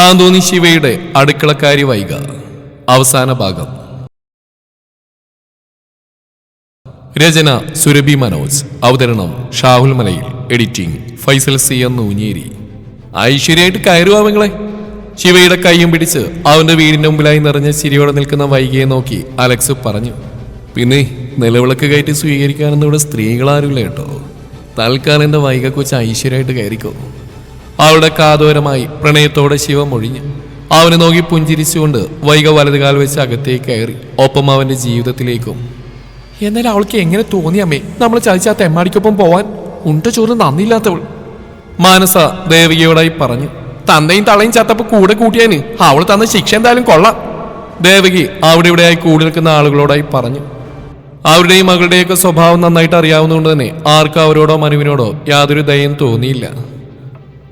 താന്തോന്നി ശിവയുടെ അടുക്കളക്കാരി വൈക അവസാന ഭാഗം. രചന സുരഭി മനോജ്. അവതരണം ഷാഹുൽ മലയിൽ. എഡിറ്റിംഗ് ഫൈസൽ സി എന്ന് ഊഞ്ഞേരി ഐശ്വര്യമായിട്ട് കയറുവാവങ്ങളെ ശിവയുടെ കൈയും പിടിച്ച് അവന്റെ വീടിന്റെ മുമ്പിലായി നിറഞ്ഞ ചിരിയോടെ നിൽക്കുന്ന വൈകിയെ നോക്കി അലക്സ് പറഞ്ഞു പിന്നെ നിലവിളക്ക് കയറ്റി സ്വീകരിക്കാനൊന്നും ഇവിടെ സ്ത്രീകളാരുമില്ല കേട്ടോ. തൽക്കാലം എന്റെ വൈക ഐശ്വര്യമായിട്ട് കയറിക്കോ. അവളുടെ കാതോരമായി പ്രണയത്തോടെ ശിവമൊഴിഞ്ഞു അവനെ നോക്കി പുഞ്ചിരിച്ചുകൊണ്ട് വൈക വലതുകാൽ വെച്ച് അകത്തേക്ക് കയറി. ഒപ്പം അവന്റെ ജീവിതത്തിലേക്കും. എന്നാൽ അവൾക്ക് എങ്ങനെ തോന്നി അമ്മേ? നമ്മൾ ചതിച്ച തെമ്മാടിക്കൊപ്പം പോവാൻ? ഉണ്ട ചോറ് നന്ദിയില്ലാത്തവൾ. മാനസ ദേവികയോടായി പറഞ്ഞു തന്തയും തളയും ചത്തപ്പ് കൂടെ കൂട്ടിയാന്. അവൾ തന്ന ശിക്ഷ എന്തായാലും കൊള്ളാം. ദേവകി അവിടെ ഇവിടെയായി കൂടി നിൽക്കുന്ന ആളുകളോടായി പറഞ്ഞു അവരുടെയും മകളുടെയൊക്കെ സ്വഭാവം നന്നായിട്ട് അറിയാവുന്നതുകൊണ്ട് തന്നെ ആർക്കും അവരോടോ മനുവിനോടോ യാതൊരു ദയം തോന്നിയില്ല.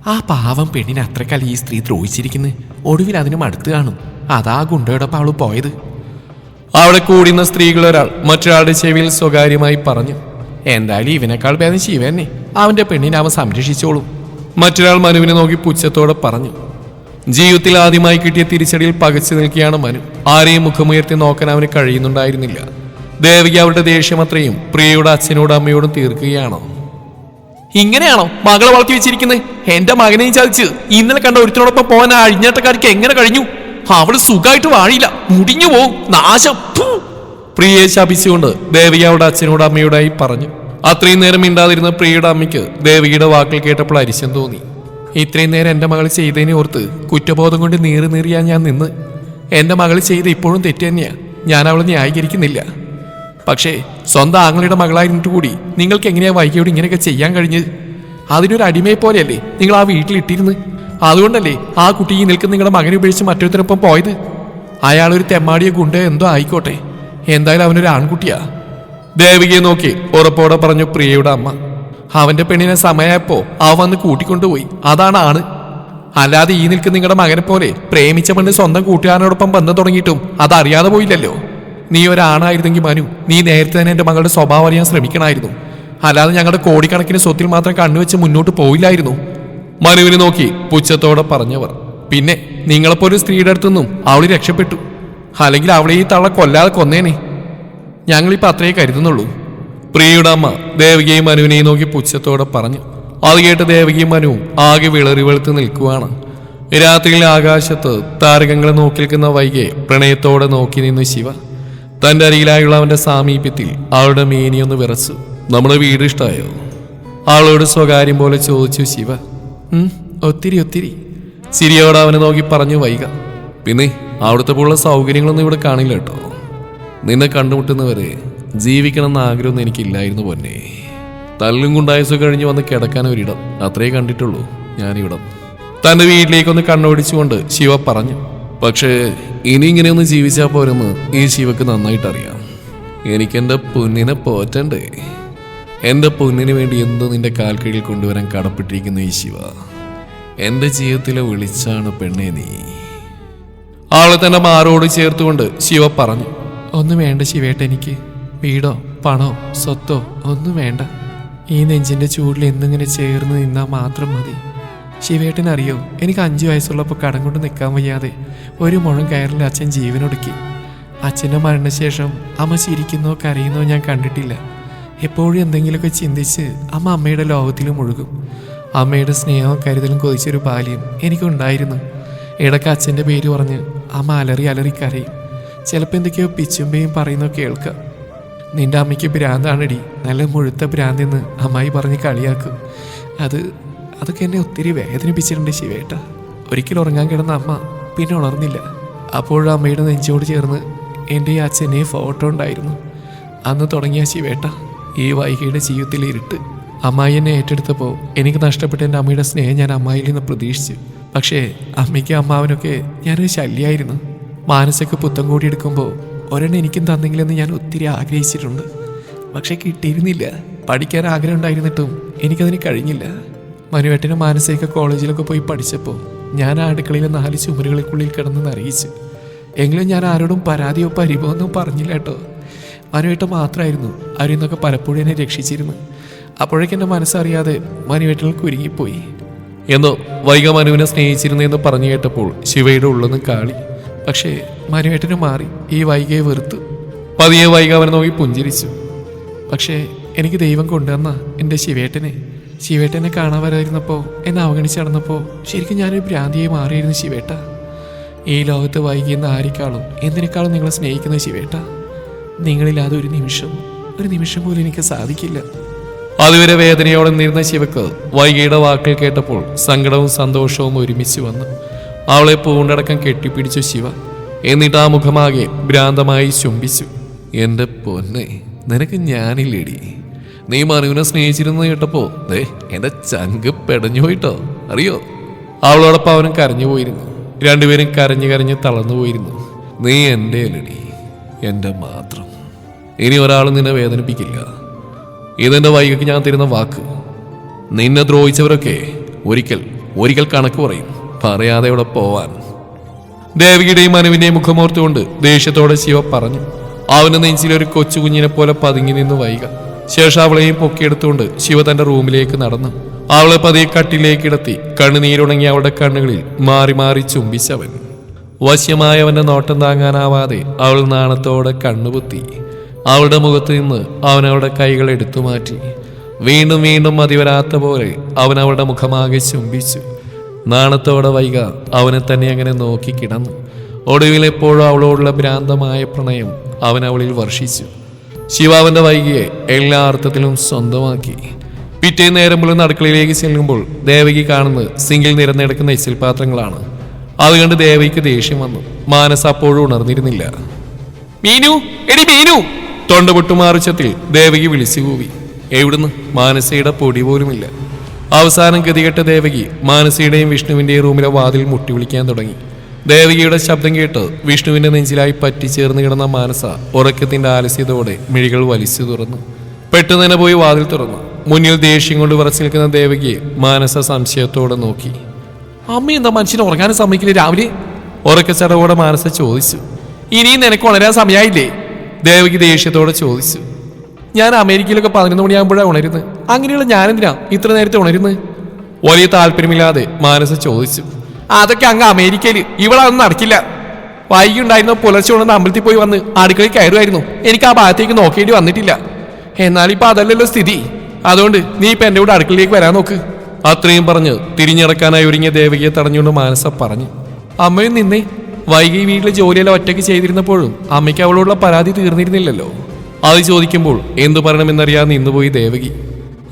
ആ പാവം പെണ്ണിനെ അത്രക്കല്ല ഈ സ്ത്രീ ദ്രോഹിച്ചിരിക്കുന്നു. ഒടുവിൽ അതിന് മടുത്ത് കാണും. അതാ ഗുണ്ടയോടൊപ്പം അവൾ പോയത്. അവിടെ കൂടുന്ന സ്ത്രീകളൊരാൾ മറ്റൊരാളുടെ ചെവിയിൽ സ്വകാര്യമായി പറഞ്ഞു എന്തായാലും ഇവനേക്കാൾ ഭേദം ശിവ തന്നെ അവന്റെ പെണ്ണിനെ അവൻ സംരക്ഷിച്ചോളും. മറ്റൊരാൾ മനുവിനെ നോക്കി പുച്ഛത്തോടെ പറഞ്ഞു ജീവിതത്തിൽ ആദ്യമായി കിട്ടിയ തിരിച്ചടിയിൽ പകച്ചു നിൽക്കുകയാണ് മനു. ആരെയും മുഖമുയർത്തി നോക്കാൻ അവന് കഴിയുന്നുണ്ടായിരുന്നില്ല. ദേവിക അവരുടെ ദേഷ്യം അത്രയും പ്രിയയുടെ അച്ഛനോടും അമ്മയോടും തീർക്കുകയാണോ? ഇങ്ങനെയാണോ മകളെ വളർത്തി വെച്ചിരിക്കുന്നത് എന്റെ മകനെയും ചതിച്ച്. ഇന്നലെ കണ്ട ഒരുത്തിനോടൊപ്പം പോകാൻ അഴിഞ്ഞാട്ടക്കാർക്ക് എങ്ങനെ കഴിഞ്ഞു? അവൾ സുഖമായിട്ട് വാഴില്ല മുടിഞ്ഞു പോവും. നാശം. പ്രിയെ ശപിച്ചുകൊണ്ട് ദേവിക അവിടെ അച്ഛനോട് അമ്മയോടായി പറഞ്ഞു. അത്രയും നേരം മിണ്ടാതിരുന്ന പ്രിയയുടെ അമ്മയ്ക്ക് ദേവിയുടെ വാക്കുകൾ കേട്ടപ്പോൾ അരിശം തോന്നി. ഇത്രയും നേരം എന്റെ മകൾ ചെയ്തതിനെ ഓർത്ത് കുറ്റബോധം കൊണ്ട് നീറി നീറിയാ ഞാൻ നിന്ന്. എന്റെ മകൾ ചെയ്ത് ഇപ്പോഴും തെറ്റ് തന്നെയാണ് ഞാൻ അവളെ ന്യായീകരിക്കുന്നില്ല. പക്ഷേ സ്വന്തം ആങ്ങളുടെ മകളായിരുന്നിട്ട് കൂടി നിങ്ങൾക്ക് എങ്ങനെയാ വൈകിയോട് ഇങ്ങനെയൊക്കെ ചെയ്യാൻ കഴിഞ്ഞത്? അതിനൊരു അടിമയെ പോലെയല്ലേ നിങ്ങൾ ആ വീട്ടിലിട്ടിരുന്ന് അതുകൊണ്ടല്ലേ ആ കുട്ടി നിൽക്കുന്ന നിങ്ങളുടെ മകനെ ഉപേക്ഷിച്ച് മറ്റൊരുത്തരൊപ്പം പോയത്? അയാളൊരു തെമ്മാടിയ ഗുണ്ട എന്തോ ആയിക്കോട്ടെ. എന്തായാലും അവനൊരു ആൺകുട്ടിയാ. ദേവികയെ നോക്കി ഉറപ്പോടെ പറഞ്ഞു പ്രിയയുടെ അമ്മ. അവന്റെ പെണ്ണിനെ സമയപ്പോ അവ വന്ന് കൂട്ടിക്കൊണ്ടുപോയി. അതാണ് ആണ് അല്ലാതെ ഈ നിൽക്കുന്ന നിങ്ങളുടെ മകനെ പോലെ പ്രേമിച്ച പെണ്ണ് സ്വന്തം കൂട്ടുകാരനോടൊപ്പം ബന്ധം തുടങ്ങിയിട്ടും അതറിയാതെ പോയില്ലല്ലോ. നീ ഒരാണായിരുന്നെങ്കിൽ മനു. നീ നേരത്തെ തന്നെ എന്റെ മകളുടെ സ്വഭാവം അറിയാൻ ശ്രമിക്കണമായിരുന്നു അല്ലാതെ ഞങ്ങളുടെ കോടിക്കണക്കിന് സ്വത്തിൽ മാത്രം കണ്ണുവെച്ച് മുന്നോട്ട് പോയില്ലായിരുന്നു. മനുവിനെ നോക്കി പുച്ഛത്തോടെ പറഞ്ഞവർ പിന്നെ നിങ്ങളെപ്പോലെ ഒരു സ്ത്രീയുടെ അടുത്തുനിന്നും അവൾ രക്ഷപ്പെട്ടു. അല്ലെങ്കിൽ അവളെ ഈ തള്ള കൊല്ലാതെ കൊന്നേനെ. ഞങ്ങളിപ്പോ അത്രയേ കരുതുന്നുള്ളൂ. പ്രിയയുടെ അമ്മ ദേവികയും മനുവിനെയും നോക്കി പുച്ഛത്തോടെ പറഞ്ഞു അത് കേട്ട് ദേവികയും മനുവും ആകെ വിളറി വെളുത്ത് നിൽക്കുവാണ്. രാത്രിയിൽ ആകാശത്ത് താരകങ്ങളെ നോക്കി നിൽക്കുന്ന വൈകെ പ്രണയത്തോടെ നോക്കി നിന്നു ശിവ തന്റെ അരികിലായുള്ള അവന്റെ സാമീപ്യത്തിൽ അവളുടെ മേനിയൊന്ന് വിറച്ചു. നമ്മുടെ വീട് ഇഷ്ടമായോ ആളോട് സ്വകാര്യം പോലെ ചോദിച്ചു ശിവ. ഒത്തിരി ഒത്തിരി. സിരിയോട് അവനെ നോക്കി പറഞ്ഞു വൈക. പിന്നെ അവിടുത്തെ പോലുള്ള സൗകര്യങ്ങളൊന്നും ഇവിടെ കാണില്ല കേട്ടോ. നിന്നെ കണ്ടുമുട്ടുന്നവരെ ജീവിക്കണമെന്ന ആഗ്രഹമൊന്നും എനിക്കില്ലായിരുന്നു പൊന്നെ. തല്ലും കുണ്ടായസോ കഴിഞ്ഞ് വന്ന് കിടക്കാൻ ഒരിടം. അത്രേ കണ്ടിട്ടുള്ളൂ ഞാനിവിടം. തന്റെ വീട്ടിലേക്കൊന്ന് കണ്ണോടിച്ചുകൊണ്ട് ശിവ പറഞ്ഞു. പക്ഷേ ഇനി ഇങ്ങനെയൊന്ന് ജീവിച്ചാൽ പോരെന്ന് ഈ ശിവക്ക് നന്നായിട്ടറിയാം. എനിക്കെന്റെ പൊന്നിനെ പോറ്റണ്ടേ? എന്റെ പൊന്നിന് വേണ്ടി എന്ത് നിന്റെ കാൽക്കീഴിൽ കൊണ്ടുവരാൻ കടപ്പെട്ടിരിക്കുന്നു ഈ ശിവ? എന്റെ ജീവിതത്തിലെ വിളിച്ചാണ് പെണ്ണെ നീ. ആളെ തന്നെ മാറോട് ചേർത്തുകൊണ്ട് ശിവ പറഞ്ഞു ഒന്നും വേണ്ട ശിവേട്ട എനിക്ക്. വീടോ പണോ സ്വത്തോ ഒന്നും വേണ്ട. ഈ നെഞ്ചിന്റെ ചൂടിൽ എന്നിങ്ങനെ ചേർന്ന് നിന്നാൽ മാത്രം മതി. ശിവേട്ടനറിയോ? എനിക്ക് അഞ്ചു വയസ്സുള്ളപ്പോൾ കടം കൊണ്ട് നിൽക്കാൻ വയ്യാതെ ഒരു മുഴം കയറിൽ അച്ഛൻ ജീവനൊടുക്കി. അച്ഛന്റെ മരണശേഷം അമ്മ ചിരിക്കുന്നോ കരയുന്നോ ഞാൻ കണ്ടിട്ടില്ല. എപ്പോഴും എന്തെങ്കിലുമൊക്കെ ചിന്തിച്ച് അമ്മ അമ്മയുടെ ലോകത്തിൽ മുഴുകും. അമ്മയുടെ സ്നേഹവും കരുതലും കൊതിച്ചൊരു ബാല്യം എനിക്കുണ്ടായിരുന്നു. ഇടയ്ക്ക് അച്ഛന്റെ പേര് പറഞ്ഞ് അമ്മ അലറി അലറി കരയും. ചിലപ്പോൾ എന്തൊക്കെയോ പിച്ചുമ്പയും പറയുന്നോ കേൾക്കാം. നിന്റെ അമ്മയ്ക്ക് ഭ്രാന്താണടി. നല്ല മുഴുത്ത ഭ്രാന്തെന്ന് അമ്മായി പറഞ്ഞ് കളിയാക്കും. അത് അതൊക്കെ എന്നെ ഒത്തിരി വേദനിപ്പിച്ചിട്ടുണ്ട് ശിവേട്ട. ഒരിക്കലും ഉറങ്ങാൻ കിടന്ന അമ്മ പിന്നെ ഉണർന്നില്ല. അപ്പോഴും അമ്മയുടെ നെഞ്ചോട് ചേർന്ന് എന്റെ ഈ അച്ഛനെ ഫോട്ടോ ഉണ്ടായിരുന്നു. അന്ന് തുടങ്ങിയ ശിവേട്ട ഈ വൈകിയുടെ ജീവിതത്തിലെ ഇരുട്ട്. അമ്മായി എന്നെ ഏറ്റെടുത്തപ്പോൾ എനിക്ക് നഷ്ടപ്പെട്ട എന്റെ അമ്മയുടെ സ്നേഹം ഞാൻ അമ്മായിൽ നിന്ന് പ്രതീക്ഷിച്ചു. പക്ഷേ അമ്മയ്ക്കും അമ്മാവനൊക്കെ ഞാനൊരു ശല്യമായിരുന്നു മാനസൊക്കെ പുത്തം കൂടി എടുക്കുമ്പോൾ ഒരെണ്ണം എനിക്കും തന്നെങ്കിലെന്ന് ഞാൻ ഒത്തിരി ആഗ്രഹിച്ചിട്ടുണ്ട്. പക്ഷേ കിട്ടിയിരുന്നില്ല. പഠിക്കാൻ ആഗ്രഹം ഉണ്ടായിരുന്നിട്ടും എനിക്കതിന് കഴിഞ്ഞില്ല. മനുവേട്ടന് മാനസിക കോളേജിലൊക്കെ പോയി പഠിച്ചപ്പോൾ ഞാൻ ആ അടുക്കളയിലെ നാല് ചുമരുകൾക്കുള്ളിൽ കിടന്ന് അറിയിച്ചു എങ്കിലും ഞാൻ ആരോടും പരാതിയോ പരിഭവമൊന്നോ പറഞ്ഞില്ല കേട്ടോ. മനുവേട്ടൻ മാത്രമായിരുന്നു അവരിൽ നിന്നൊക്കെ പലപ്പോഴും എന്നെ രക്ഷിച്ചിരുന്നു. അപ്പോഴേക്കും എന്റെ മനസ്സറിയാതെ മനുവേട്ടനിൽ കുരുങ്ങിപ്പോയി. എന്നോ വൈക മനുവിനെ സ്നേഹിച്ചിരുന്നെന്ന് പറഞ്ഞു കേട്ടപ്പോൾ ശിവയുടെ ഉള്ളൊന്നും കാളി. പക്ഷേ മനുവേട്ടന് മാറി ഈ വൈകയെ വെറുത്തു. പതിയെ വൈകാവനെ നോക്കി പുഞ്ചിരിച്ചു. പക്ഷേ എനിക്ക് ദൈവം കൊണ്ടുവന്ന എന്റെ ശിവേട്ടനെ ശിവേട്ടനെ കാണാൻ വരായിരുന്നപ്പോൾ എന്നെ അവഗണിച്ച് നടന്നപ്പോൾ ശരിക്കും ഞാനൊരു ഭ്രാന്തിയായി മാറിയിരുന്നു ശിവേട്ട. ഈ ലോകത്ത് വൈകിയെന്ന ആരെക്കാളും എന്തിനേക്കാളും നിങ്ങളെ സ്നേഹിക്കുന്ന ശിവേട്ട? നിങ്ങളില്ലാതെ ഒരു നിമിഷം ഒരു നിമിഷം പോലും എനിക്ക് സാധിക്കില്ല. അതുവരെ വേദനയോടെ നിന്നിരുന്ന ശിവക്ക് വൈകിയുടെ വാക്കുകൾ കേട്ടപ്പോൾ സങ്കടവും സന്തോഷവും ഒരുമിച്ച് വന്നു. അവളെ പൂണ്ടടക്കം കെട്ടിപ്പിടിച്ചു ശിവ. എന്നിട്ട് ആ മുഖമാകെ ഭ്രാന്തമായി ചുംബിച്ചു എന്റെ പൊന്നെ നിനക്ക് ഞാനില്ലേടി. നീ മനുവിനെ സ്നേഹിച്ചിരുന്നു കേട്ടപ്പോ ദേ എന്റെ ചങ്ക് പെടഞ്ഞു പോയിട്ടോ. അറിയോ? അവളോടൊപ്പം അവനും കരഞ്ഞു പോയിരുന്നു. രണ്ടുപേരും കരഞ്ഞു കരഞ്ഞ് തളർന്നു പോയിരുന്നു. നീ എന്റെ അല്ലടി എന്റെ മാത്രം. ഇനി ഒരാളും നിന്നെ വേദനിപ്പിക്കില്ല. ഇതെന്റെ വൈകിക്ക് ഞാൻ തരുന്ന വാക്ക്. നിന്നെ ദ്രോഹിച്ചവരൊക്കെ ഒരിക്കൽ ഒരിക്കൽ കണക്ക് പറയും. പറയാതെ ഇവിടെ പോവാൻ. ദേവികയുടെയും മനുവിന്റെയും മുഖമോർത്തുകൊണ്ട് ദേഷ്യത്തോടെ ശിവ പറഞ്ഞു അവന്റെ നെഞ്ചിലൊരു കൊച്ചു കുഞ്ഞിനെ പോലെ പതുങ്ങി നിന്ന് വൈക. ശേഷം അവളെയും പൊക്കിയെടുത്തുകൊണ്ട് ശിവ തന്റെ റൂമിലേക്ക് നടന്നു. അവളെ പതിയെ കട്ടിലേക്ക് ഇടത്തി കണ്ണുനീരുണങ്ങി അവളുടെ കണ്ണുകളിൽ മാറി മാറി ചുംബിച്ചവൻ. വശ്യമായവന്റെ നോട്ടം താങ്ങാനാവാതെ അവൾ നാണത്തോടെ കണ്ണുപുത്തി. അവളുടെ മുഖത്ത് നിന്ന് അവൻ അവളുടെ കൈകൾ എടുത്തു മാറ്റി. വീണ്ടും വീണ്ടും മതിവരാത്ത പോലെ അവൻ അവളുടെ മുഖമാകെ ചുംബിച്ചു. നാണത്തോടെ വൈക അവനെ തന്നെ അങ്ങനെ നോക്കി കിടന്നു. ഒടുവിൽ എപ്പോഴും അവളോടുള്ള ഭ്രാന്തമായ പ്രണയം അവൻ അവളിൽ വർഷിച്ചു. ശിവാവന്റെ വൈകിയെ എല്ലാ അർത്ഥത്തിലും സ്വന്തമാക്കി. പിറ്റേ നേരം മുഴുവൻ അടുക്കളയിലേക്ക് ചെല്ലുമ്പോൾ ദേവകി കാണുന്നത് സിംഗിൾ നിരന്നെടുക്കുന്ന ഇസിൽ പാത്രങ്ങളാണ്. അത് കണ്ട് ദേവകിക്ക് ദേഷ്യം വന്നു. മാനസ് അപ്പോഴും ഉണർന്നിരുന്നില്ല. മീനു എടി മീനു! തൊണ്ട പൊട്ടുമാറിച്ചത്തിൽ ദേവകി വിളിച്ചു കൂവി. എവിടുന്ന്? മാനസയുടെ പൊടി പോലുമില്ല. അവസാനം ഗതികെട്ട ദേവകി മാനസയുടെയും വിഷ്ണുവിന്റെയും റൂമിലെ വാതിൽ മുട്ടി വിളിക്കാൻ തുടങ്ങി. ദേവകിയുടെ ശബ്ദം കേട്ട് വിഷ്ണുവിന്റെ നെഞ്ചിലായി പറ്റിച്ചേർന്ന് കിടന്ന മാനസ ഉറക്കത്തിന്റെ ആലസ്യതയോടെ മിഴികൾ വലിച്ചു തുറന്നു. പെട്ടെന്ന് തന്നെ പോയി വാതിൽ തുറന്നു. മുന്നിൽ ദേഷ്യം കൊണ്ട് വിറച്ചു നിൽക്കുന്ന ദേവകിയെ മാനസ സംശയത്തോടെ നോക്കി. അമ്മ എന്താ മനുഷ്യനെ ഉറങ്ങാനും സമ്മതിക്കില്ല രാവിലെ? ഉറക്കച്ചടവോടെ മാനസ ചോദിച്ചു. ഇനിയും നിനക്ക് ഉണരാൻ സമയമായില്ലേ ദേവകി ദേഷ്യത്തോടെ ചോദിച്ചു. ഞാൻ അമേരിക്കയിലൊക്കെ പതിനൊന്ന് മണിയാകുമ്പോഴാണ് ഉണരുന്നത്. അങ്ങനെയുള്ള ഞാനെന്തിനാ ഇത്ര നേരത്തെ ഉണരുന്നത്? വലിയ താല്പര്യമില്ലാതെ മാനസ ചോദിച്ചു. അതൊക്കെ അങ്ങ് അമേരിക്കയിൽ ഇവിടെ അതൊന്നും നടക്കില്ല. വൈകി ഉണ്ടായിരുന്ന പുലർച്ചെ കൊണ്ട് അമ്പലത്തിൽ പോയി വന്ന് അടുക്കളയിൽ കയറുമായിരുന്നു. എനിക്ക് ആ ഭാഗത്തേക്ക് നോക്കേണ്ടി വന്നിട്ടില്ല. എന്നാൽ ഇപ്പൊ അതല്ലല്ലോ സ്ഥിതി. അതുകൊണ്ട് നീ ഇപ്പൊ എന്റെ കൂടെ അടുക്കളയിലേക്ക് വരാൻ നോക്ക്. അത്രയും പറഞ്ഞ് തിരിഞ്ഞടക്കാനായി ഒരുങ്ങിയ ദേവകിയെ തടഞ്ഞുകൊണ്ട് മാനസ പറഞ്ഞു. അമ്മയും നിന്നേ. വൈകി വീട്ടിലെ ജോലിയെല്ലാം ഒറ്റയ്ക്ക് ചെയ്തിരുന്നപ്പോഴും അമ്മയ്ക്ക് അവളോടുള്ള പരാതി തീർന്നിരുന്നില്ലല്ലോ. അത് ചോദിക്കുമ്പോൾ എന്തു പറയണമെന്നറിയാതെ നിന്നുപോയി ദേവകി.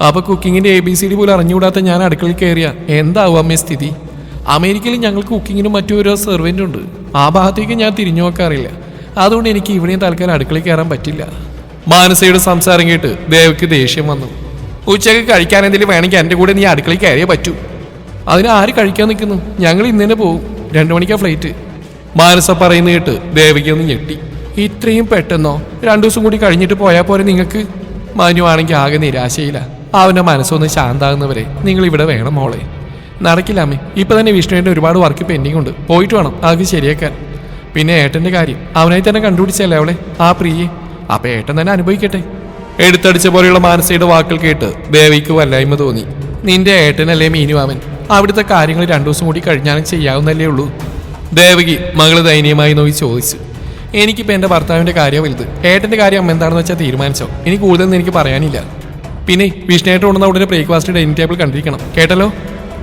അപ്പൊ കുക്കിങ്ങിന്റെ എ ബി സി ഡി പോലും അറിഞ്ഞുകൂടാത്ത ഞാൻ അടുക്കളയിൽ കയറിയ. എന്താവും അമ്മേ സ്ഥിതി? അമേരിക്കയിൽ ഞങ്ങൾക്ക് കുക്കിങ്ങിനും മറ്റു ഒരു സെർവന്റ് ഉണ്ട്. ആ ഭാഗത്തേക്ക് ഞാൻ തിരിഞ്ഞു നോക്കാറില്ല. അതുകൊണ്ട് എനിക്ക് ഇവിടെയും തൽക്കാലം അടുക്കളയിൽ കയറാൻ പറ്റില്ല. മാനസയുടെ സംസാരം കേട്ട് ദേവയ്ക്ക് ദേഷ്യം വന്നു. ഉച്ചയ്ക്ക് കഴിക്കാൻ എന്തെങ്കിലും വേണമെങ്കിൽ എന്റെ കൂടെ നീ അടുക്കളയിൽ കയറിയേ പറ്റൂ. അതിന് ആര് കഴിക്കാൻ നിൽക്കുന്നു? ഞങ്ങൾ ഇന്ന് തന്നെ പോകും. രണ്ടു മണിക്കാ ഫ്ലൈറ്റ് മാനസ പറയുന്ന കേട്ട് ദേവയ്ക്ക് ഒന്ന് ഞെട്ടി. ഇത്രയും പെട്ടെന്നോ? രണ്ടു ദിവസം കൂടി കഴിഞ്ഞിട്ട് പോയാൽ പോരെ നിങ്ങൾക്ക്? മനുവാണെങ്കിൽ ആകെ നിരാശയില്ല. അവന്റെ മനസ്സൊന്ന് ശാന്താകുന്നവരെ നിങ്ങൾ ഇവിടെ വേണം മോളെ. നടക്കില്ല അമ്മേ. ഇപ്പൊ തന്നെ വിഷ്ണുവിന്റെ ഒരുപാട് വർക്ക് പെൻഡിങ് ഉണ്ട്. പോയിട്ട് വേണം. അതൊക്കെ ശരിയാക്കാൻ. പിന്നെ ഏട്ടന്റെ കാര്യം. അവനായി തന്നെ കണ്ടുപിടിച്ചല്ലേ അവളെ? ആ പ്രിയെ. അപ്പൊ ഏട്ടൻ തന്നെ അനുഭവിക്കട്ടെ. എടുത്തടിച്ച പോലെയുള്ള മാനസയുടെ വാക്കുകൾ കേട്ട് ദേവിക്ക് വല്ലായ്മ തോന്നി. നിന്റെ ഏട്ടനല്ലേ മീനു അവൻ? അവിടുത്തെ കാര്യങ്ങൾ രണ്ടു ദിവസം കൂടി കഴിഞ്ഞാലും ചെയ്യാവുന്നല്ലേ ഉള്ളൂ. ദേവകി മകൾ ദയനീയമായി നോക്കി ചോദിച്ചു. എനിക്കിപ്പോൾ എന്റെ ഭർത്താവിന്റെ കാര്യം വലുത്. ഏട്ടന്റെ കാര്യം അമ്മ എന്താണെന്ന് വെച്ചാൽ തീരുമാനിച്ചോ? ഇനി കൂടുതലൊന്നും എനിക്ക് പറയാനില്ല. പിന്നെ വിഷ്ണുയേട്ടൻ ഉണ്ടെന്ന ഉടനെ ബ്രേക്ക്ഫാസ്റ്റ് ഡൈനിങ് ടേബിൾ കണ്ടിരിക്കണം. കേട്ടല്ലോ?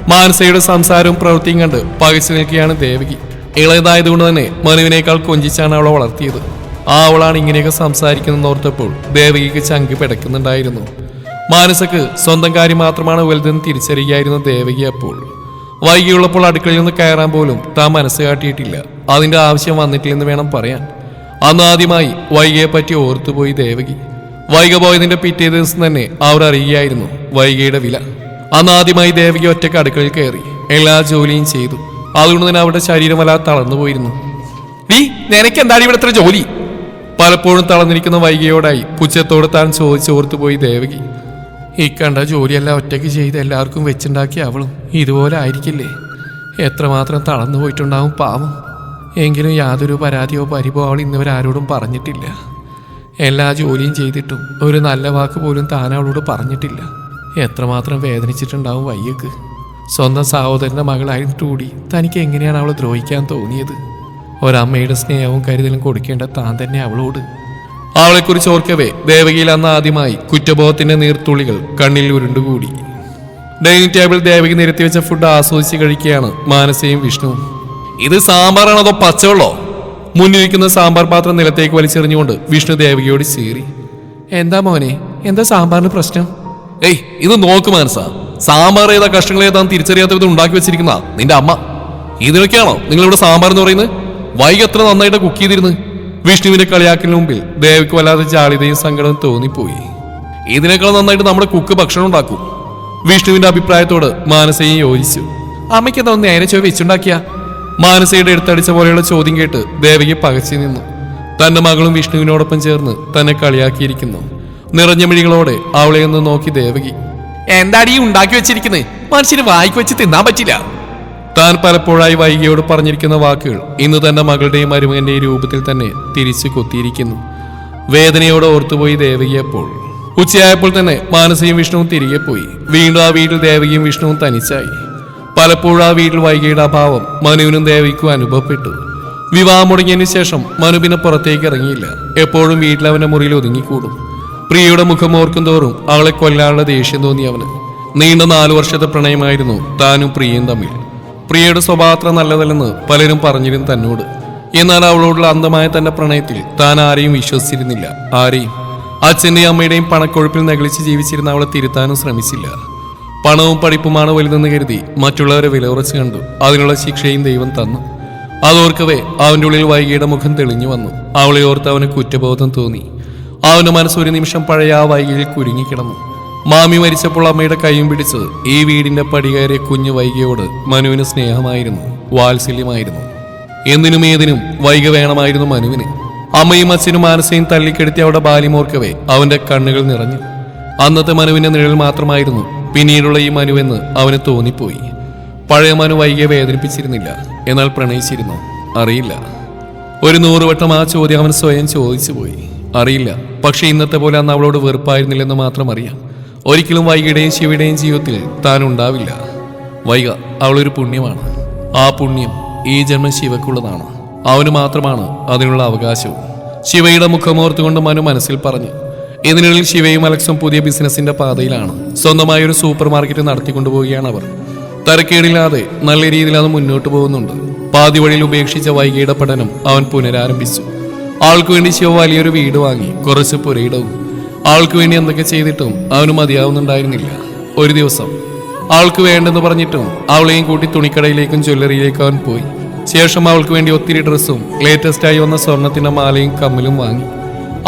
മാനസയുടെ സംസാരവും പ്രവൃത്തിയും കണ്ട് പകച്ചു നിൽക്കുകയാണ് ദേവകി. ഇളയതായതുകൊണ്ട് തന്നെ മനുവിനേക്കാൾ കൊഞ്ചിച്ചാണ് അവളെ വളർത്തിയത്. ആ അവളാണ് ഇങ്ങനെയൊക്കെ സംസാരിക്കുന്നതെന്ന് ഓർത്തപ്പോൾ ദേവകിക്ക് ചങ്ക് പിടയ്ക്കുന്നുണ്ടായിരുന്നു. മാനസക്ക് സ്വന്തം കാര്യം മാത്രമാണ് വലുതെന്ന് തിരിച്ചറിയുകയായിരുന്നു ദേവകി അപ്പോൾ വൈകിയുള്ളപ്പോൾ അടുക്കളയിൽ നിന്ന് കയറാൻ പോലും താൻ മനസ്സ് കാട്ടിയിട്ടില്ല. അതിന്റെ ആവശ്യം വന്നിട്ടില്ലെന്ന് വേണം പറയാൻ. അന്ന് ആദ്യമായി വൈകിയെ പറ്റി ഓർത്തുപോയി ദേവകി. വൈക പോയതിന്റെ പിറ്റേ ദിവസം തന്നെ അവർ അറിയുകയായിരുന്നു വൈകിയുടെ വില. അന്ന് ആദ്യമായി ദേവകി ഒറ്റയ്ക്ക് അടുക്കളയിൽ കയറി. എല്ലാ ജോലിയും ചെയ്തു. അതുകൊണ്ട് തന്നെ അവരുടെ ശരീരം വല്ലാതെ തളർന്നു പോയിരുന്നു. നീ നിനക്ക് എന്താണ് ഇവിടെ ജോലി? പലപ്പോഴും തളർന്നിരിക്കുന്ന വൈകിയോടായി പുച്ഛത്തോട് താൻ ചോദിച്ചോർത്തു പോയി ദേവകി. ഈ കണ്ട ജോലിയെല്ലാം ഒറ്റയ്ക്ക് ചെയ്ത് എല്ലാവർക്കും വെച്ചുണ്ടാക്കി അവളും ഇതുപോലെ ആയിരിക്കില്ലേ? എത്രമാത്രം തളർന്നു പോയിട്ടുണ്ടാവും പാവം. എങ്കിലും യാതൊരു പരാതിയോ പരിഭവോ അവൾ ഇന്നിവർ ആരോടും പറഞ്ഞിട്ടില്ല. എല്ലാ ജോലിയും ചെയ്തിട്ടും ഒരു നല്ല വാക്ക് പോലും താൻ അവളോട് പറഞ്ഞിട്ടില്ല. എത്രമാത്രം വേദനിച്ചിട്ടുണ്ടാവും വയ്യക്ക്. സ്വന്തം സഹോദരന്റെ മകളായിട്ട് കൂടി തനിക്ക് എങ്ങനെയാണ് അവളെ ദ്രോഹിക്കാൻ തോന്നിയത്? ഒരമ്മയുടെ സ്നേഹവും കരുതലും കൊടുക്കേണ്ട താൻ തന്നെ അവളോട്. അവളെക്കുറിച്ച് ഓർക്കവേ ദേവകിയിൽ അന്ന് ആദ്യമായി കുറ്റബോധത്തിന്റെ നീർത്തുള്ളികൾ കണ്ണിൽ ഉരുണ്ടുകൂടി. ഡൈനിങ് ടേബിൾ ദേവകി നിരത്തി വെച്ച ഫുഡ് ആസ്വദിച്ച് കഴിക്കുകയാണ് മാനസയും വിഷ്ണുവും. ഇത് സാമ്പാറാണോ അതോ പച്ചവെള്ളോ? മുന്നിരിക്കുന്ന സാമ്പാർ പാത്രം നിലത്തേക്ക് വലിച്ചെറിഞ്ഞുകൊണ്ട് വിഷ്ണു ദേവകിയോട് ചീറി. എന്താ മോനെ എന്താ സാമ്പാറിന് പ്രശ്നം? ഏയ് ഇത് നോക്ക് മാനസ സാമ്പാർ ഏതാ കഷ്ണങ്ങൾ ഏതാ തിരിച്ചറിയാത്ത വിധം ഉണ്ടാക്കി വെച്ചിരിക്കുന്ന നിന്റെ അമ്മ. ഇതിനൊക്കെയാണോ നിങ്ങളിവിടെ സാമ്പാർ എന്ന് പറയുന്നത്? വൈകി എത്ര നന്നായിട്ട് കുക്ക് ചെയ്തിരുന്നു? വിഷ്ണുവിന്റെ കളിയാക്കലിന് മുമ്പിൽ ദേവിക്ക് വല്ലാതെ ജാളിതയും സങ്കടവും തോന്നിപ്പോയി. ഇതിനേക്കാൾ നന്നായിട്ട് നമ്മുടെ കുക്ക് ഭക്ഷണം ഉണ്ടാക്കും. വിഷ്ണുവിന്റെ അഭിപ്രായത്തോട് മാനസയും യോജിച്ചു. അമ്മയ്ക്ക് എന്താ ഒന്ന് നേരെ ചോദി വെച്ചുണ്ടാക്കിയ? മാനസയുടെ എടുത്തടിച്ച പോലെയുള്ള ചോദ്യം കേട്ട് ദേവകി പകച്ചു നിന്നു. തന്റെ മകളും വിഷ്ണുവിനോടൊപ്പം ചേർന്ന് തന്നെ കളിയാക്കിയിരിക്കുന്നു. നിറഞ്ഞ മിഴികളോടെ അവളെ ഒന്ന് നോക്കി ദേവകി. എന്താടീ ഉണ്ടാക്കി വെച്ചിരിക്കുന്നത് മനുഷ്യന് വായിക്ക് വെച്ച് തിന്നാൻ പറ്റില്ല. താൻ പലപ്പോഴായി വൈകിയോട് പറഞ്ഞിരിക്കുന്ന വാക്കുകൾ ഇന്ന് തന്റെ മകളുടെയും മരുമകന്റെയും രൂപത്തിൽ തന്നെ തിരിച്ചു കൊത്തിയിരിക്കുന്നു. വേദനയോടെ ഓർത്തുപോയി ദേവകിയപ്പോൾ ഉച്ചയായപ്പോൾ തന്നെ മാനസയും വിഷ്ണുവും തിരികെ പോയി. വീണ്ടും ആ വീട്ടിൽ ദേവകിയും വിഷ്ണുവും തനിച്ചായി. പലപ്പോഴും ആ വീട്ടിൽ വൈകിയുടെ അഭാവം മനുവിനും ദേവിക്കും അനുഭവപ്പെട്ടു. വിവാഹം മുടങ്ങിയതിനു ശേഷം മനുവിനെ പുറത്തേക്ക് ഇറങ്ങിയില്ല. എപ്പോഴും വീട്ടിൽ അവന്റെ മുറിയിൽ ഒതുങ്ങിക്കൂടും. പ്രിയയുടെ മുഖം ഓർക്കും തോറും അവളെ കൊല്ലാനുള്ള ദേഷ്യം തോന്നി അവന്. നീണ്ട നാലു വർഷത്തെ പ്രണയമായിരുന്നു താനും പ്രിയയും തമ്മിൽ. പ്രിയയുടെ സ്വഭാവത്ര നല്ലതല്ലെന്ന് പലരും പറഞ്ഞിരുന്നു തന്നോട്. എന്നാൽ അവളോടുള്ള അന്ധമായ തന്റെ പ്രണയത്തിൽ താൻ ആരെയും വിശ്വസിച്ചിരുന്നില്ല. ആരെയും? അച്ഛന്റെയും അമ്മയുടെയും പണക്കൊഴുപ്പിൽ നകളിച്ച് ജീവിച്ചിരുന്ന അവളെ തിരുത്താനും ശ്രമിച്ചില്ല. പണവും പഠിപ്പുമാണ് വലുതെന്ന് കരുതി മറ്റുള്ളവരെ വിലകുറച്ച് കണ്ടു. അതിനുള്ള ശിക്ഷയും ദൈവം തന്നു. അതോർക്കവേ അവന്റെ ഉള്ളിൽ വൈകിയുടെ മുഖം തെളിഞ്ഞു വന്നു. അവളെ ഓർത്ത് അവന് കുറ്റബോധം തോന്നി. അവന്റെ മനസ്സ് ഒരു നിമിഷം പഴയ ആ വൈകിയിൽ കുരുങ്ങിക്കിടന്നു. മാമി മരിച്ചപ്പോൾ അമ്മയുടെ കൈയും പിടിച്ച് ഈ വീടിന്റെ പടികയറിയ കുഞ്ഞു വൈകിയോട് മനുവിന് സ്നേഹമായിരുന്നു വാത്സല്യമായിരുന്നു. എന്തിനും ഏതിനും വൈക വേണമായിരുന്നു മനുവിന്. അമ്മയും അച്ഛനും മാനസയും തള്ളിക്കെടുത്തി അവിടെ ബാലിമോർക്കവേ അവന്റെ കണ്ണുകൾ നിറഞ്ഞു. അന്നത്തെ മനുവിന്റെ നിഴൽ മാത്രമായിരുന്നു പിന്നീടുള്ള ഈ മനുവെന്ന് അവന് തോന്നിപ്പോയി. പഴയ മനു വൈകിയെ വേദനിപ്പിച്ചിരുന്നില്ല എന്നാൽ പ്രണയിച്ചിരുന്നു അറിയില്ല. ഒരു നൂറുവട്ടം ആ ചോദ്യം അവൻ സ്വയം ചോദിച്ചു പോയി അറിയില്ല. പക്ഷെ ഇന്നത്തെ പോലെ അന്ന് അവളോട് വെറുപ്പായിരുന്നില്ലെന്ന് മാത്രം അറിയാം. ഒരിക്കലും വൈകിയുടെയും ശിവയുടെയും ജീവിതത്തിൽ താൻ ഉണ്ടാവില്ല വൈക അവളൊരു പുണ്യമാണ്. ആ പുണ്യം ഈ ജന്മം ശിവക്കുള്ളതാണ്. അവന് മാത്രമാണ് അതിനുള്ള അവകാശവും. ശിവയുടെ മുഖമോർത്തുകൊണ്ട് മനു മനസ്സിൽ പറഞ്ഞു ഇതിനുള്ളിൽ ശിവയും അലക്സും പുതിയ ബിസിനസിന്റെ പാതയിലാണ്. സ്വന്തമായ ഒരു സൂപ്പർ മാർക്കറ്റ് നടത്തിക്കൊണ്ടുപോവുകയാണ് അവർ. തരക്കേടില്ലാതെ നല്ല രീതിയിൽ അത് മുന്നോട്ട് പോകുന്നുണ്ട്. പാതി വഴിയിൽ ഉപേക്ഷിച്ച വൈകിയുടെ പഠനം അവൻ പുനരാരംഭിച്ചു. ആൾക്ക് വേണ്ടി ശിവ വലിയൊരു വീട് വാങ്ങി കുറച്ച് പുരയിടവും. ആൾക്ക് വേണ്ടി എന്തൊക്കെ ചെയ്തിട്ടും അവന് മതിയാവുന്നുണ്ടായിരുന്നില്ല. ഒരു ദിവസം ആൾക്ക് വേണ്ടെന്ന് പറഞ്ഞിട്ടും അവളെയും കൂട്ടി തുണിക്കടയിലേക്കും ജ്വല്ലറിയിലേക്കും അവൻ പോയി. ശേഷം അവൾക്ക് വേണ്ടി ഒത്തിരി ഡ്രസ്സും ലേറ്റസ്റ്റ് ആയി വന്ന സ്വർണത്തിന്റെ മാലയും കമ്മലും വാങ്ങി.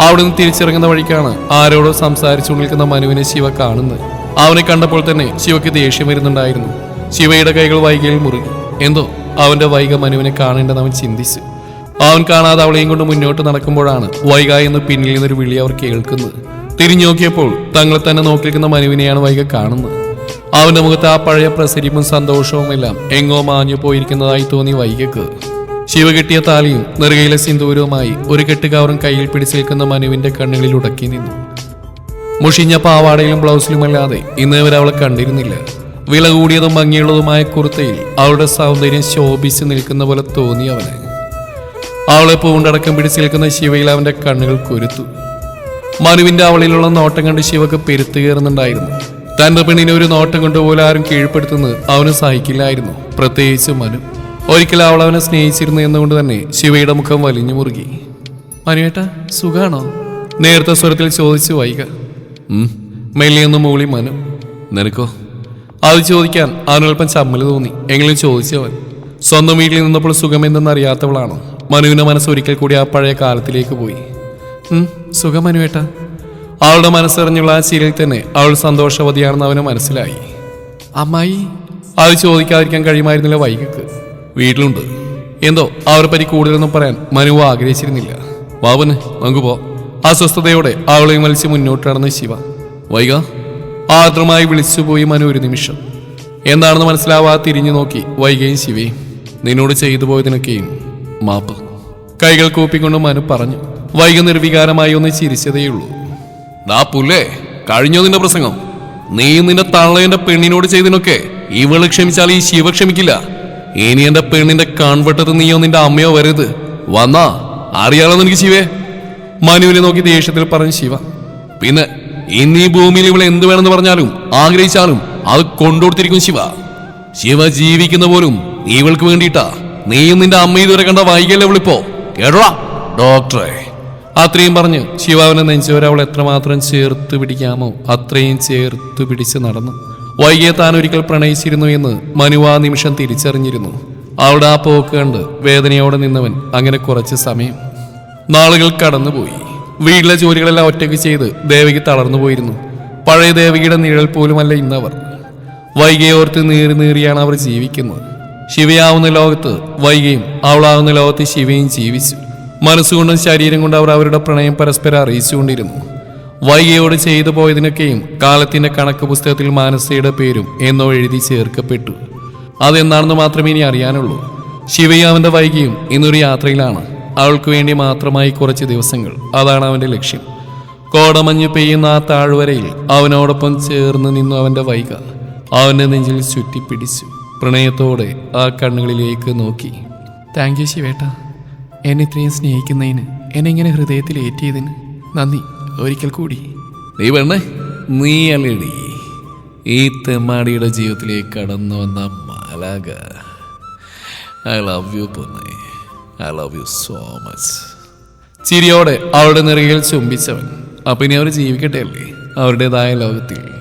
അവിടെ നിന്ന് തിരിച്ചിറങ്ങുന്ന വഴിക്കാണ് ആരോടോ സംസാരിച്ചു നിൽക്കുന്ന മനുവിനെ ശിവ കാണുന്നത്. അവനെ കണ്ടപ്പോൾ തന്നെ ശിവയ്ക്ക് ദേഷ്യം വരുന്നുണ്ടായിരുന്നു. ശിവയുടെ കൈകൾ വൈകയിൽ മുറുകി. എന്തോ അവന്റെ വൈക മനുവിനെ കാണേണ്ടെന്ന് അവൻ ചിന്തിച്ചു. അവൻ കാണാതെ അവളെയും കൊണ്ട് മുന്നോട്ട് നടക്കുമ്പോഴാണ് വൈക എന്ന് പിന്നിൽ നിന്നൊരു വിളി അവർ കേൾക്കുന്നത്. തിരിഞ്ഞു നോക്കിയപ്പോൾ തങ്ങളെ തന്നെ നോക്കിയിരിക്കുന്ന മനുവിനെയാണ് വൈക കാണുന്നത്. അവന്റെ മുഖത്ത് ആ പഴയ പ്രസരിപ്പും സന്തോഷവും എല്ലാം എങ്ങോ മാഞ്ഞു പോയിരിക്കുന്നതായി തോന്നി വൈകക്ക്. ശിവ കെട്ടിയ താലിയും നെറുകയിലെ സിന്ദൂരവുമായി ഒരു കെട്ടുകാവറും കയ്യിൽ പിടിച്ചേൽക്കുന്ന മനുവിന്റെ കണ്ണുകളിൽ ഉടക്കി നിന്നു. മുഷിഞ്ഞ പാവാടയിലും ബ്ലൗസിലുമല്ലാതെ ഇന്ന് വരെ അവളെ കണ്ടിരുന്നില്ല. വില കൂടിയതും ഭംഗിയുള്ളതുമായ കുർത്തയിൽ അവളുടെ സൗന്ദര്യം ശോഭിച്ചു നിൽക്കുന്ന പോലെ തോന്നി അവന്. അവളെ പൂണ്ടടക്കം പിടിച്ചു നിൽക്കുന്ന ശിവയിൽ അവന്റെ കണ്ണുകൾ കുരുത്തു. മനുവിന്റെ അവളിലുള്ള നോട്ടം കണ്ട് ശിവക്ക് പെരുത്തു കയറുന്നുണ്ടായിരുന്നു. തന്റെ പെണ്ണിനെ ഒരു നോട്ടം കൊണ്ടുപോലെ പോലും ആരും കീഴ്പ്പെടുത്തുന്നത് അവന് സഹിക്കില്ലായിരുന്നു. പ്രത്യേകിച്ച് മനു. ഒരിക്കൽ അവൾ അവനെ സ്നേഹിച്ചിരുന്നു എന്നുകൊണ്ട് തന്നെ ശിവയുടെ മുഖം വലിഞ്ഞു മുറുകി. മനുവേട്ട സുഖാണോ? നേരത്തെ സ്വരത്തിൽ ചോദിച്ചു വൈക. മെല്ലിയെന്ന് മൂളി മനു. നിനക്കോ? അത് ചോദിക്കാൻ അവനൽപ്പം ചമ്മൽ തോന്നി. എങ്കിലും ചോദിച്ചവൻ സ്വന്തം വീട്ടിൽ നിന്നപ്പോൾ സുഖമെന്തെന്ന് മനുവിന്റെ മനസ്സ് ഒരിക്കൽ കൂടി ആ പഴയ കാലത്തിലേക്ക് പോയി. സുഖം മനുവേട്ട. അവളുടെ മനസ്സറിഞ്ഞുള്ള ആ ചിരിയിൽ തന്നെ അവൾ സന്തോഷവതിയാണെന്ന് അവന് മനസ്സിലായി. അമ്മായി അത് ചോദിക്കാതിരിക്കാൻ കഴിയുമായിരുന്നില്ല വൈകിക്ക്. വീട്ടിലുണ്ട്. എന്തോ അവരെ പറ്റി കൂടുതലൊന്നും പറയാൻ മനു ആഗ്രഹിച്ചിരുന്നില്ല. വാവന് നമുക്ക് പോ അസ്വസ്ഥതയോടെ അവളെയും വലിച്ച് മുന്നോട്ട് നടന്ന ശിവ. വൈക ആർദ്രമായി വിളിച്ചുപോയി മനു ഒരു നിമിഷം. എന്താണെന്ന് മനസ്സിലാവാതെ തിരിഞ്ഞു നോക്കി വൈകയും ശിവയും നിന്നോട് ചെയ്തു പോയതിനൊക്കെയും മാപ്പ്. കൈകൾ കൂപ്പിക്കൊണ്ട് മനു പറഞ്ഞു. വൈക നിർവികാരമായി ഒന്ന് ചിരിച്ചതേയുള്ളൂ. ദാ പുല്ലേ കഴിഞ്ഞോ നിന്റെ പ്രസംഗം? നീ നിന്റെ തള്ളയുടെ പെണ്ണിനോട് ചെയ്തതിനൊക്കെ ഇവൾ ക്ഷമിച്ചാൽ ഈ ശിവ ക്ഷമിക്കില്ല. ഇനി എന്റെ പെണ്ണിന്റെ കൺവെട്ടത്ത് നീയോ നിന്റെ അമ്മയോ വരരുത്. വന്നാ അറിയാലോ നിനക്ക് ശിവേ. മനുവിനെ നോക്കി ദേഷ്യത്തിൽ പറഞ്ഞു ശിവ. പിന്നെ ഇന്ന് ഈ ഭൂമിയിൽ ഇവൾ എന്ത് വേണമെന്ന് പറഞ്ഞാലും ആഗ്രഹിച്ചാലും അത് കൊണ്ടുകൊടുത്തിരിക്കും ശിവ. ശിവ ജീവിക്കുന്ന പോലും ഇവൾക്ക് വേണ്ടിയിട്ടാ. നീയും നിന്റെ അമ്മ ഇതുവരെ കണ്ട വൈകല്ലേ വിളിപ്പോ. കേട്ടോടാ ഡോക്ടറെ അത്രയും പറഞ്ഞു ശിവാവിനെ നെഞ്ചവരവൾ എത്രമാത്രം ചേർത്ത് പിടിക്കാമോ അത്രയും ചേർത്ത് പിടിച്ച് നടന്നു. വൈകിയെ താൻ ഒരിക്കൽ പ്രണയിച്ചിരുന്നു എന്ന് മനു ആ നിമിഷം തിരിച്ചറിഞ്ഞിരുന്നു. അവിടെ ആ പോക്ക് കണ്ട് വേദനയോടെ നിന്നവൻ അങ്ങനെ കുറച്ച് സമയം. നാളുകൾ കടന്നുപോയി. വീട്ടിലെ ജോലികളെല്ലാം ഒറ്റയ്ക്ക് ചെയ്ത് ദേവകി തളർന്നു പോയിരുന്നു. പഴയ ദേവകിയുടെ നിഴൽ പോലുമല്ല ഇന്നവർ. വൈകിയെ ഓർത്ത് നീറി നീറിയാണ് അവർ ജീവിക്കുന്നത്. ശിവയാവുന്ന ലോകത്ത് വൈകിയും അവളാവുന്ന ലോകത്ത് ശിവയും ജീവിച്ചു. മനസ്സുകൊണ്ടും ശരീരം കൊണ്ടും അവർ അവരുടെ പ്രണയം പരസ്പരം അറിയിച്ചുകൊണ്ടിരുന്നു. വൈകിയോട് ചെയ്തു പോയതിനൊക്കെയും കാലത്തിന്റെ കണക്ക് പുസ്തകത്തിൽ മാനസയുടെ പേരും എന്നോ എഴുതി ചേർക്കപ്പെട്ടു. അതെന്താണെന്ന് മാത്രമേ ഇനി അറിയാനുള്ളൂ. ശിവയും അവന്റെ വൈകിയും ഇന്നൊരു യാത്രയിലാണ്. അവൾക്ക് വേണ്ടി മാത്രമായി കുറച്ച് ദിവസങ്ങൾ. അതാണ് അവന്റെ ലക്ഷ്യം. കോടമഞ്ഞ് പെയ്യുന്ന ആ താഴ്വരയിൽ അവനോടൊപ്പം ചേർന്ന് നിന്നു അവന്റെ വൈക. അവന്റെ നെഞ്ചിൽ ചുറ്റിപ്പിടിച്ചു. പ്രണയത്തോടെ ആ കണ്ണുകളിലേക്ക് നോക്കി. താങ്ക് യു ശിവേട്ട. എന്നെ ഇത്രയും സ്നേഹിക്കുന്നതിന് എന്നെ ഇങ്ങനെ ഹൃദയത്തിൽ ഏറ്റിയതിന് നന്ദി. ഒരിക്കൽ കൂടി. നീ പെണ്ണേ നീ അലടി ഈ തെമ്മാടിയുടെ ജീവിതത്തിലേക്ക് കടന്നു വന്ന മാലാക ഐ ലവ് യു പൊന്നെ. I love you so much ചിരിയോടെ അവളുടെ നിറയിൽ ചുംബിച്ചവൻ. അപ്പം ഇനി അവർ ജീവിക്കട്ടെ അല്ലേ? അവരുടേതായ ലോകത്തിൽ.